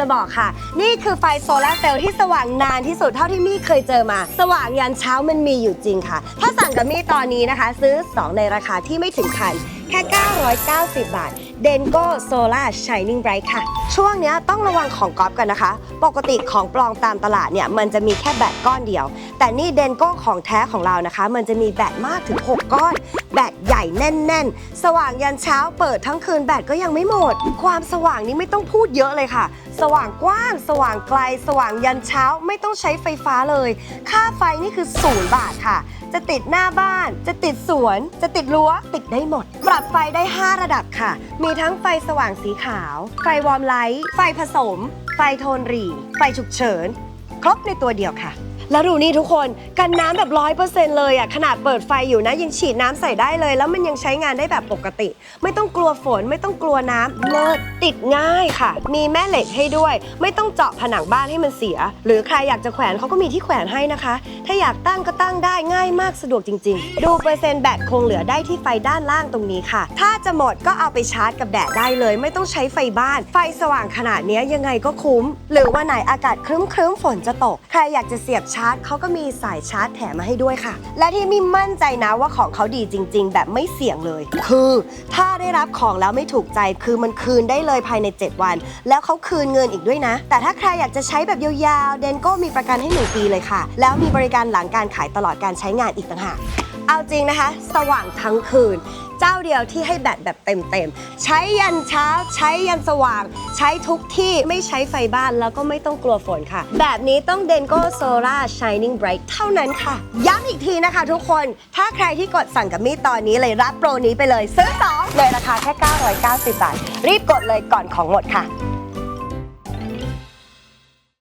จะบอกค่ะ นี่คือไฟโซลาร์เซลล์ที่สว่างนานที่สุดเท่าที่มี่เคยเจอมา สว่างยันเช้ามันมีอยู่จริงค่ะ ถ้าสั่งกับมี่ตอนนี้นะคะ ซื้อ 2 ในราคาที่ไม่ถึงพันแค่ 990 บาท d e n g o Solar Shining Bright ค่ะ ช่วงนี้ต้องระวังของก๊อฟกันนะคะ ปกติของปลอมตามตลาดเนี่ย มันจะมีแค่แบตก้อนเดียว แต่นี่เดนโก้ของแท้ของเรานะคะ มันจะมีแบตมากถึง 6 ก้อน แบตใหญ่แน่น ๆ สว่างยันเช้าเปิดทั้งคืนแบตก็ยังไม่หมด ความสว่างนี้ไม่ต้องพูดเยอะเลยค่ะ สว่างกว้าง สว่างไกล สว่างยันเช้าไม่ต้องใช้ไฟฟ้าเลย ค่าไฟนี่คือศูนย์บาทค่ะจะติดหน้าบ้าน จะติดสวน จะติดรั้ว ติดได้หมด ปรับไฟได้ 5 ระดับค่ะมีทั้งไฟสว่างสีขาว ไฟวอร์มไลท์ ไฟผสม ไฟโทนหรี่ ไฟฉุกเฉิน ครบในตัวเดียวค่ะ แล้วดูนี่ทุกคนกันน้ำแบบร้อยเปอร์เซ็นต์เลยอะขนาดเปิดไฟอยู่นะยังฉีดน้ำใส่ได้เลย แล้วมันยังใช้งานได้แบบปกติ ไม่ต้องกลัวฝนไม่ต้องกลัวน้ำเลิศติดง่ายค่ะ มีแม่เหล็กให้ด้วย ไม่ต้องเจาะผนังบ้านให้มันเสีย หรือใครอยากจะแขวนเขาก็มีที่แขวนให้นะคะ ถ้าอยากตั้งก็ตั้งได้ง่ายมากสะดวกจริง ๆ ดูเปอร์เซ็นต์แบตคงเหลือได้ที่ไฟด้านล่างตรงนี้ค่ะ ถ้าจะหมดก็เอาไปชาร์จกับแดดได้เลย ไม่ต้องใช้ไฟบ้าน ไฟสว่างขนาดนี้ยังไงก็คุ้ม หรือว่าไหนอากาศครึ้มครึ้มๆฝนจะตก ใครอยากจะเสียบชาร์จเขาก็มีสายชาร์จแถมมาให้ด้วยค่ะ และที่มิมั่นใจนะว่าของเขาดีจริง ๆ แบบไม่เสี่ยงเลย คือถ้าได้รับของแล้วไม่ถูกใจคือมันคืนได้เลยภายใน 7 วัน แล้วเขาคืนเงินอีกด้วยนะ แต่ถ้าใครอยากจะใช้แบบยาวๆเดนโก้มีประกันให้ 1 ปีเลยค่ะ แล้วมีบริการหลังการขายตลอดการใช้งานอีกต่างหากเอาจริงนะคะ สว่างทั้งคืน จ้าเดียวที่ให้แบตแบบเต็มๆ ใช้ยันเช้า ใช้ยันสว่าง ใช้ทุกที่ไม่ใช้ไฟบ้านแล้วก็ไม่ต้องกลัวฝนค่ะ แบบนี้ต้อง d e n โก Solar Shining Bright เท่านั้นค่ะ ย้ำอีกทีนะคะทุกคน ถ้าใครที่กดสั่งกับมี่ตอนนี้เลยรับโปรนี้ไปเลย ซื้อ2เลยราคาแค่ 990 บาท รีบกดเลยก่อนของหมดค่ะ